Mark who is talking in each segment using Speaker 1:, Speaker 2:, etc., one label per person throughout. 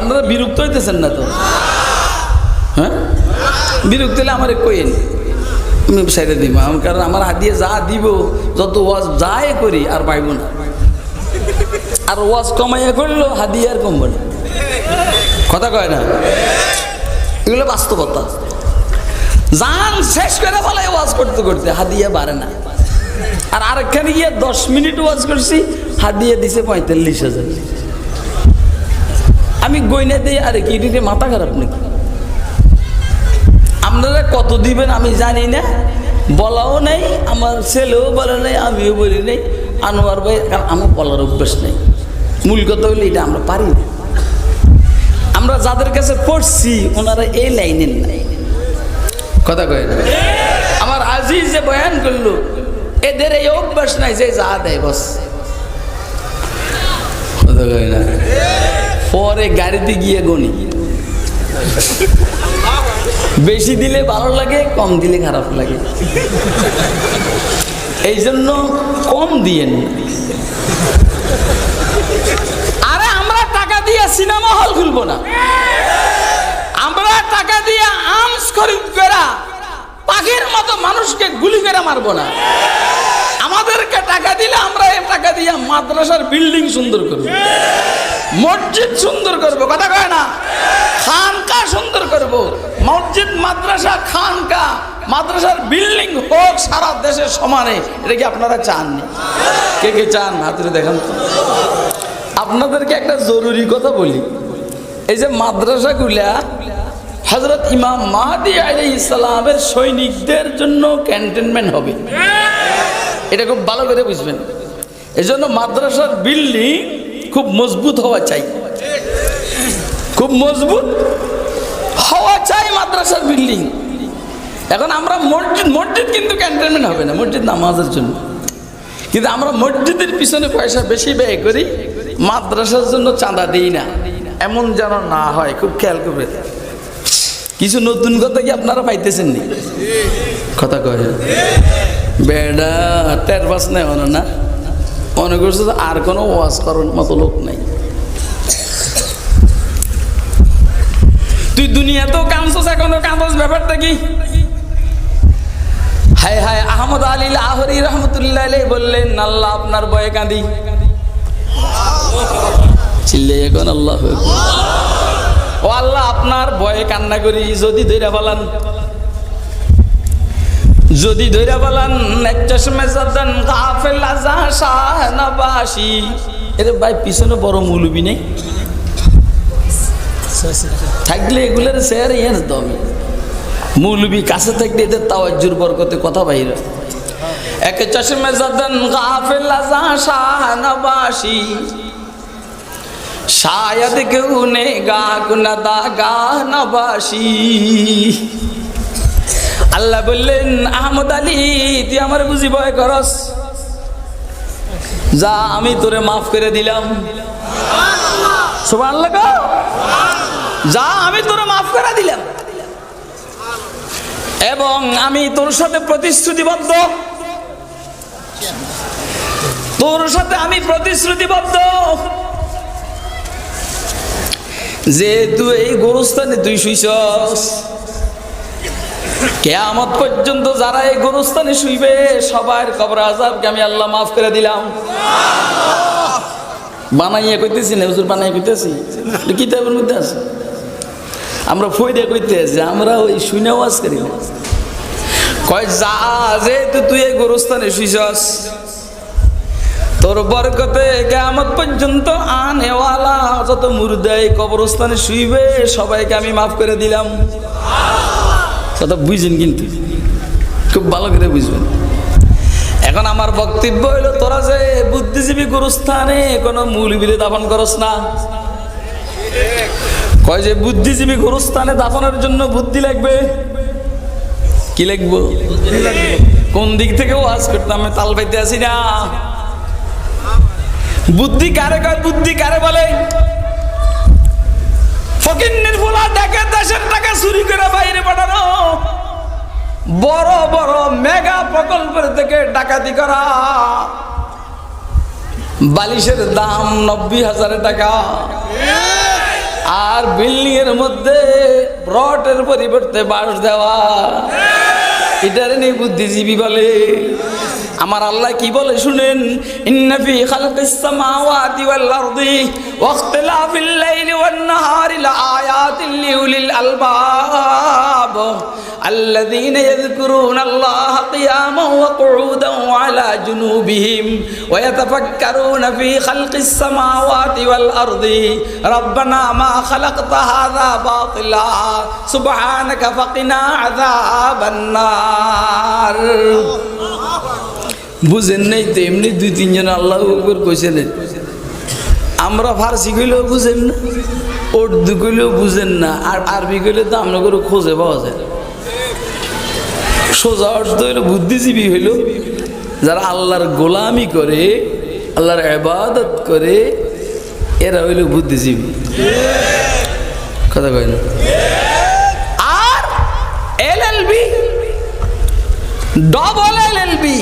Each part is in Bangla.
Speaker 1: আপনারা বিরক্ত হইতেছেন না তো? হ্যাঁ? বিরক্ত হলে আমার কইন আমি সাইডে দিব। কারণ আমার হাত দিয়ে যা দিব, যত ওয়াজ যাই করি, আর পাইব না। আর ওয়াজ কমাইয়া করল, হাদিয়ে আর কমবে না। কথা কয় না? এগুলো বাস্তবতা। জান শেষ করে বলে ওয়াজ করতে করতে হাদিয়া বাড়ে না। আর আরেকখানে গিয়ে দশ মিনিট ওয়াজ করছি, হাদিয়া দিছে পঁয়তাল্লিশ হাজার। আমি গইনা দিই আরে কি দিতে মাথা খারাপ নাকি? আপনারা কত দিবেন আমি জানি না। বলাও নাই আমার ছেলেও বলে নাই আমিও বলি নাই। আনোয়ার ভাই কারণ আমার বলার অভ্যাস নেই। মূল কথা হলে এটা আমরা পারি না। আমরা যাদের কাছে পড়ছি ওনারা এই লাইনের নাই। কথা কয় আমার আজিজ যে বয়ান করল এদের এই অভ্যাস নাই যে যা দেয় বস। কথা কয় না। পরে গাড়িতে গিয়ে গণি বেশি দিলে ভালো লাগে, কম দিলে খারাপ লাগে। এই জন্য কম দিয়েন। আরে আমরা টাকা দিয়ে সিনেমা হল খুলবো না। আমরা টাকা দিয়ে আমস খরিদ করা পাখির মতো মানুষকে গুলি করে মারবো না। আমাদেরকে টাকা দিলে আমরা এই টাকা দিয়ে মাদ্রাসার বিল্ডিং সুন্দর করব। মসজিদ সুন্দর করব, কথা কয় না? খানকা সুন্দর করব। মসজিদ, মাদ্রাসা, খানকা। মাদ্রাসার বিল্ডিং হোক, সারা দেশের সমানে। এটা কি আপনারা চাননি? কে কে চান? হাতুরে দেখান তো। আপনাদেরকে একটা জরুরি কথা বলি। এই যে মাদ্রাসাগুলা হজরত ইমাম মাহাদি আলী ইসলামের সৈনিকদের জন্য ক্যান্টনমেন্ট হবে। এটা খুব ভালো করে বুঝবেন। এই জন্য মাদ্রাসার বিল্ডিং খুব মজবুত হওয়া চাই। খুব মজবুত হওয়া চাই মাদ্রাসার বিল্ডিং এখন আমরা মসজিদ মসজিদ কিন্তু ক্যান্টনমেন্ট হবে না, মসজিদ নামাজের জন্য। কিন্তু আমরা মসজিদের পিছনে পয়সা বেশি ব্যয় করি, মাদ্রাসার জন্য চাঁদা দিই না। এমন যেন না হয়, খুব খেয়াল করবে। কিছু নতুন কথা কি আপনারা পাইতেছেন কথা কয় বেডা টের বাস নেই মনে না? মনে করছে আর কোনো ওয়াজ করার মতো লোক নাই। তুই দুনিয়াতেও কাঁদছস, এখনও কাঁদস ব্যাপারটা কি? হায় হায়, আহমদ আলী আহরি রহমতুল্লাহ বললেন, আল্লাহ আপনার বয়ে কাঁদি। চিল্লে এখন আল্লাহ ও আল্লাহ, আপনার বয়ে কান্না করি, যদি ধৈরা বলান যদি ধৈরা বলান একটা সময় সাদান কাফেল আজা ভাই, পিছনে বড় মৌলবি নেই? থাকলে এগুলোর শেয়ার ইয়ে আমি মৌলবি কাছে থাকলে এদের তাওয়াজ্জুর বরকতে কথা বাইরে এক চশমে জাদান গাফিল আজা শায়দ কেউ নে গা গুনাদা গা নবাসি আল্লাহ বললেন, আহমদ আলী, তুই আমার বুঝি ভয় করস। যা, আমি তোরে মাফ করে দিলাম। যা, আমি তোরে মাফ করে দিলাম। এবং আমি তোর সাথে প্রতিশ্রুতিবদ্ধ। তোর সাথে আমি প্রতিশ্রুতিবদ্ধ। যেহেতু এই গোরস্থানে তুই শুইছস কেয়ামত পর্যন্ত যারা এই গোরস্থানে শুইবে, সবার কবর আজাবকে আমি আল্লাহ মাফ করে দিলাম। বানাইয়া কইতেছি না, হুজুর বানাই কইতেছি? কিতাবের মধ্যে আছে। আমরা ফই দিয়ে কইতে আছি, আমরা ওই শুনে ওয়াজ করি। কয়, যা যেহেতু তুই এই গোরস্থানে শুইছস, তোর বরকতে কেমত পর্যন্ত আনেওয়ালা যত মুর্দাই কবরস্থানে শুইবে, সবাইকে আমি মাফ করে দিলাম। কথা বুঝেন কিন্তু। খুব ভালো করে বুঝবেন। এখন আমার বক্তব্য হইল, তোরা যে বুদ্ধিজীবী গুরুস্থানে কোনো মূলবিলে দাফন করস না? কয় যে, বুদ্ধিজীবী গুরুস্থানে দাফনের জন্য বুদ্ধি লাগবে? কি লাগবো? কোন দিক থেকে ওয়াজ করতে আমি তাল পাইতে আসি না। বুদ্ধি কারে কয়? বুদ্ধি কারে বলে? ফকিন্নির ফুলা দেখে দেশের টাকা চুরি করে বাইরে পাঠানো। বড় বড় মেগা প্রকল্পের থেকে ডাকাতি করা। বালিশের দাম নব্বই হাজার টাকা। আর বিল্ডিং এর মধ্যে রটের পরিবর্তে বাঁশ দেওয়া। এটারে নেই বুদ্ধিজীবী বলে। আমার আল্লাহ কি বলে শুনেন? ইন্নাফি খালকিস সামাওয়াতি ওয়াল আরদি ওয়াখতিলাফিল লাইলি ওয়ান নাহারি লাআয়াতিন লিউলিল আলবাব। الذين يذكرون الله قياما وقعودا وعلى جنوبهم ويتفكرون في خلق السماوات والأرض ربنا ما خلقت هذا باطلا سبحانك فقنا عذاب النار বুঝেন নাই তো এমনি দুই তিনজন আল্লাহ উপর কইছেন আমরা ফার্সি কইলেও বুঝেন না উর্দু কইলেও বুঝেন না আর আরবি কইলে তো আমরা করে খোঁজে পাওয়া যায় সোজা অর্থ হইল বুদ্ধিজীবী হইল, যারা আল্লাহর গোলামি করে, আল্লাহর আবাদত করে, এরা হইল বুদ্ধিজীবী। কথা কয় আর L L B double L L B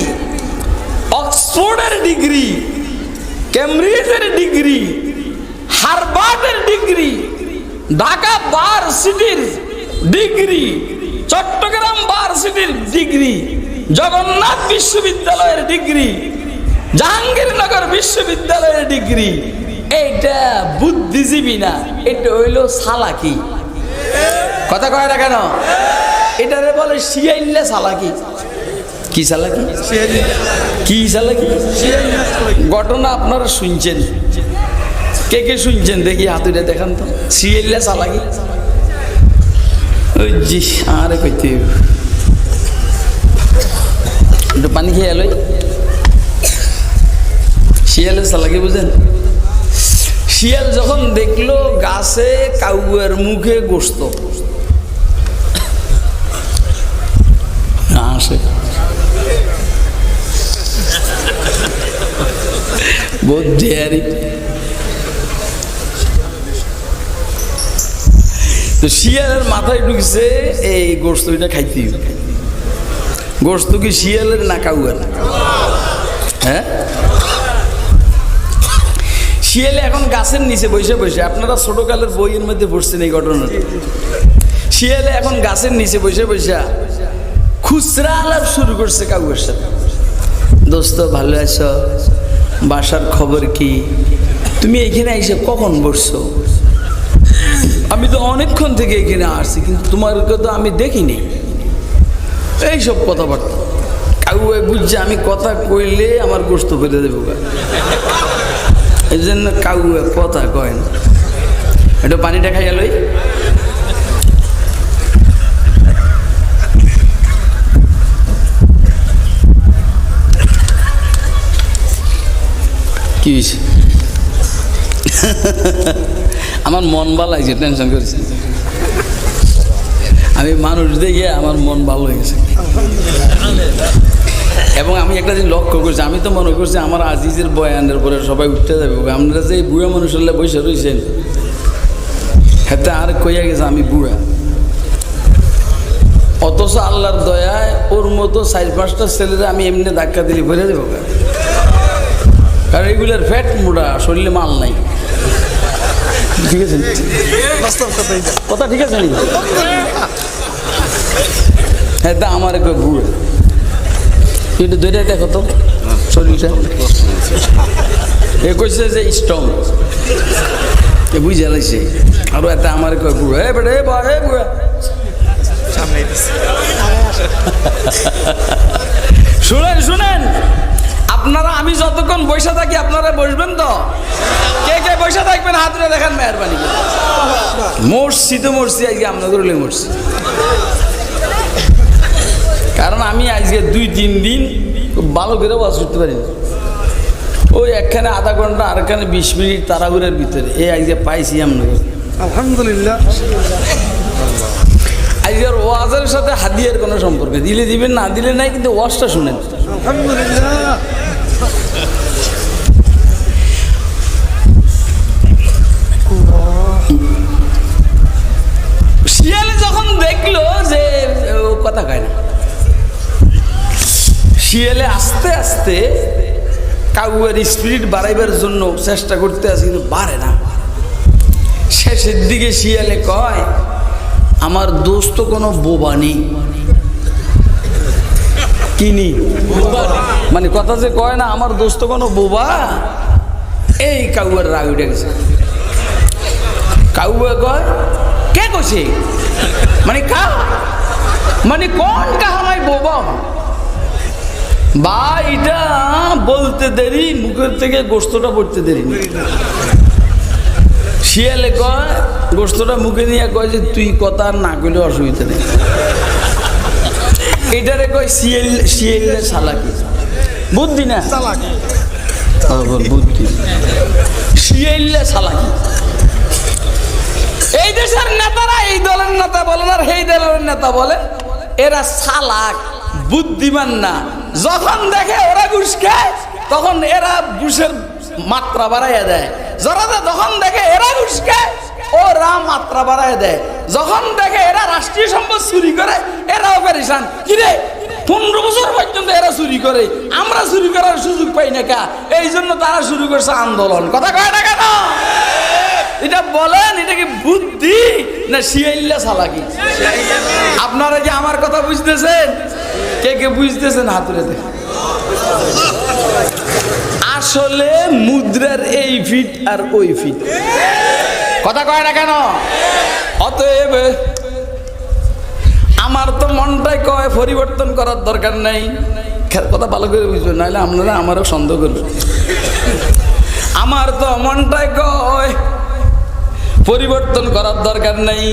Speaker 1: অক্সফোর্ডের degree ক্যামব্রিজের ডিগ্রি হারবার্ডের ডিগ্রি, ঢাকা বার সিটির ডিগ্রি চট্টগ্রাম বার সিটির ডিগ্রি, জগন্নাথ বিশ্ববিদ্যালয়ের ডিগ্রি, জাহাঙ্গীরনগর বিশ্ববিদ্যালয়ের ডিগ্রি। এইটা বুদ্ধিজীবী না, এটা হইল সালাকি। কথা কয় না কেন? এটারে বলে শিয়াইল্লা সালাকি। কি সালাকি? কি সালাকি? ঘটনা আপনারা শুনছেন। কে কে শুনছেন? দেখি হাতুড়ে দেখান তো। শিয়াইল্লা সালাকি। জি আরে কইতে একটু পানি খেয়ে এলোই শিয়ালের সালাকি বুঝেন শিয়াল যখন দেখল গাছে কাউয়ের মুখে গোস্ত আসে বহুত ডেয়ারি তো শিয়ালের মাথায় ঢুকছে, এই গোস্ত এটা খাইতে। গোস্ত কি শিয়ালের না কাউয়ার? হ্যাঁ? শিয়ালে এখন গাছের নিচে বসে বসে, আপনারা ছোটকালের বইয়ের মধ্যে পড়ছেন এই ঘটনাটা। শিয়ালে এখন গাছের নিচে বসে বসে খুচরা আলাপ শুরু করছে কাউয়ের সাথে। দোস্ত, ভালো আছো? বাসার খবর কি? তুমি এখানে এসে কখন বসছো? আমি তো অনেকক্ষণ থেকে এখানে আসছি, কিন্তু তোমাকে তো আমি দেখিনি। এইসব কথাবার্তা। কাউ বুঝছে আমি কথা কইলে আমার গোস্ত ফেলে দেবো এই জন্য কাউ কথা কয় না। একটু পানিটা খাইয়া লই। কি হয়েছে আমার মন ভালো লাগছে টেনশন করেছে। আমি মানুষ দেখে আমার মন ভালো হয়ে গেছে। এবং আমি একটা জিনিস লক্ষ্য করছি, আমি তো মনে করছি আমার আজিজের বয়ানের পরে সবাই উঠতে যাবে। আপনারা যে বুড়া মানুষ হলে বসে রয়েছেন, হেতে আর কইয়া গেছে আমি বুড়া। অথচ আল্লাহর দয়ায় ওর মতো চার পাঁচটা ছেলেরা আমি এমনি ধাক্কা দিলে ভরে দেবো। কারণ এগুলোর ফ্যাট মোটা শরীরে মাল নাই। ঠিক আছে? কথা ঠিক আছে নি হ্যাঁ আমার একটু বুড়ো একটু ধরে দেখো তো, শরীরটা। এ কইছে যে স্ট্রং এ বুঝে লাগছে আরও একটা আমার কয় বুড়ো বেটা, এ বা এ বুড়া শুনেন শুনেন। আপনারা, আমি যতক্ষণ বসে থাকি, আপনারা বসবেন তো? হাত ধরে দেখান মেহরবানি। তো মরছি আজকে আপনাদের মরছি কারণ আমি আজকে দুই তিন দিন ভালো করে ওয়াজ করতে পারি ওই একখানে আধা ঘণ্টা আর এখানে বিশ মিনিট তারাগুড়ের ভিতরে এই আজকে পাইছি আমরা
Speaker 2: আলহামদুলিল্লাহ।
Speaker 1: আজকের ওয়াজের সাথে হাদিয়ার কোনো সম্পর্ক দিলে দিবেন না দিলে নাই কিন্তু ওয়াজটা শুনেন।
Speaker 2: আলহামদুলিল্লাহ।
Speaker 1: আস্তে আস্তে কাউয়ের স্পিরিট বাড়াইবার জন্য চেষ্টা করতে আছে, কিন্তু বাড়ে না। শেষের দিকে শিয়ালে কয়, আমার দোস্ত কোনো বোবা নেই। কিনি মানে কথা যে কয় না, আমার দোস্ত কোনো বোবা? এই কাউয়ের রাগ উঠে গেছে। কাউয়ে কয়, কে কছে মানে কা মানে কোন কাহামাই বোবা? বা এটা বলতে দেরি মুখের থেকে গোস্তটা পড়তে দেরি শিয়ালে কয় গোস্তটা মুখে নিয়ে কয় যে তুই কথা না কইলে অসুবিধা নেই। এটারে কয় শিয়েল শিয়েলে সালাকি। বুদ্ধি না? বুদ্ধি। শিয়েলে সালাকি। এই দেশের নেতারা এই দলের নেতা বলেন আর এই দলের নেতা বলে এরা সালাক বুদ্ধিমান না। যখন দেখে ওরা ঘুষ খায়, তখন এরা ঘুষের মাত্রা বাড়াইয়া দেয়। যারা যখন দেখে এরা ঘুষ খায়, ওরা মাত্রা বাড়াইয়া দেয়। যখন দেখে এরা রাষ্ট্রীয় সম্পদ চুরি করে, এরাও পেরেছান কিরে পনেরো বছর পর্যন্ত এরা চুরি করে। আমরা চুরি করার সুযোগ পাই না কা? এই জন্য তারা শুরু করছে আন্দোলন। কথা কয় না কেন? এটা বলেন, এটা কি বুদ্ধি না শিয়াইল্লা সালাকি? আপনারা কি আমার কথা বুঝতেছেন? কে কে বুঝতেছেন হাতুরে আসলে মুদ্রার এই ফিট আর ওই ফিট। কথা কয় না কেন? অতএব আমার তো মনটাই কয় পরিবর্তন করার দরকার নাই। কথা ভালো করে বুঝবেন, নাহলে আপনারা আমারও সন্দেহ করবেন। আমার তো মনটাই কয় পরিবর্তন করার দরকার নেই।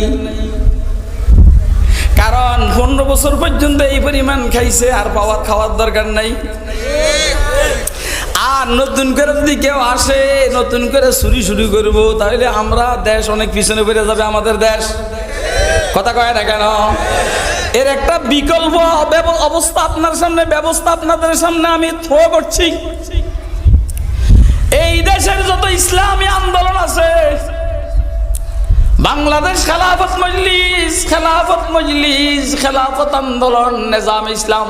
Speaker 1: কারণ পনেরো বছর পর্যন্ত এই পরিমাণ খাইছে, আর পাওয়ার খাওয়ার দরকার নাই। আর নতুন করে যদি কেউ আসে, নতুন করে চুরি শুরু করব, তাহলে আমরা দেশ অনেক পিছনে পড়ে যাবে আমাদের দেশ। কথা কয় না কেন? এর একটা বিকল্প অবস্থা আপনার সামনে, ব্যবস্থা আপনাদের সামনে আমি থ্রো করছি। এই দেশের যত ইসলামী আন্দোলন আছে বাংলাদেশ খেলাফত মজলিস খেলাফত মজলিস, খেলাফত আন্দোলন, নিজাম ইসলাম।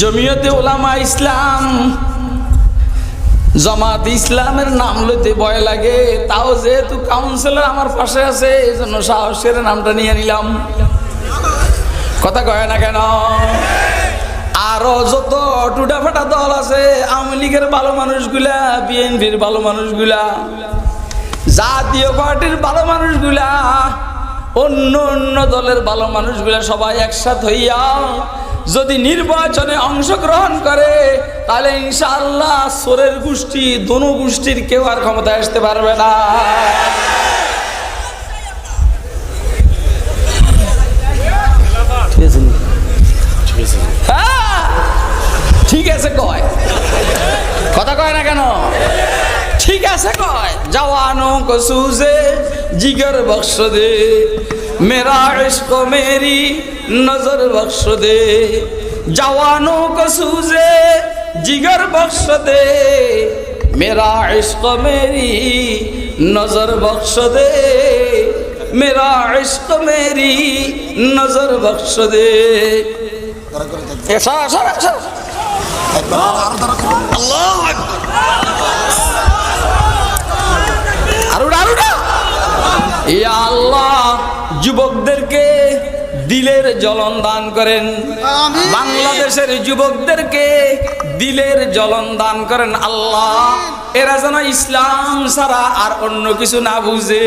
Speaker 1: জমিয়তে ওলামা ইসলাম, জামাত ইসলামের নাম লইতে ভয় লাগে। তাও যেহেতু কাউন্সিলর আমার পাশে আছে এই জন্য সাহসের নামটা নিয়ে নিলাম। কথা কয় না কেন? আরও যত টুটা ফাটা দল আছে, আওয়ামী লীগের ভালো মানুষগুলা, বিএনপির ভালো মানুষগুলা জাতীয় পার্টির ভালো মানুষগুলা অন্য অন্য দলের ভালো মানুষগুলা সবাই একসাথ হইয়া যদি নির্বাচনে অংশগ্রহণ করে তাহলে ইনশাআল্লাহ সোরের গোষ্ঠী দোনো গোষ্ঠীর কেউ আর ক্ষমতায় আসতে পারবে না। ঠিক আছে হ্যাঁ, ঠিক আছে কয়। কথা কয় না কেন? ঠিক আছে কয়? জওয়ানো কো সুজে জিগর বক্স দে। মেরা ইশক মেরি নজর বক্স দে। জওয়ানো কো সুজে জিগর বক্স দে। মেরা ইশক মেরি নজর বক্স দে। মেরা ইশক মেরি নজর বক্স দে। এসা এসা এসা আকবার। ইয়া আল্লাহ যুবকদেরকে দিলের জলন দান করেন। বাংলাদেশের যুবকদেরকে দিলের জলন দান করেন। আল্লাহ এরা যেন ইসলাম ছাড়া আর অন্য কিছু না বুঝে।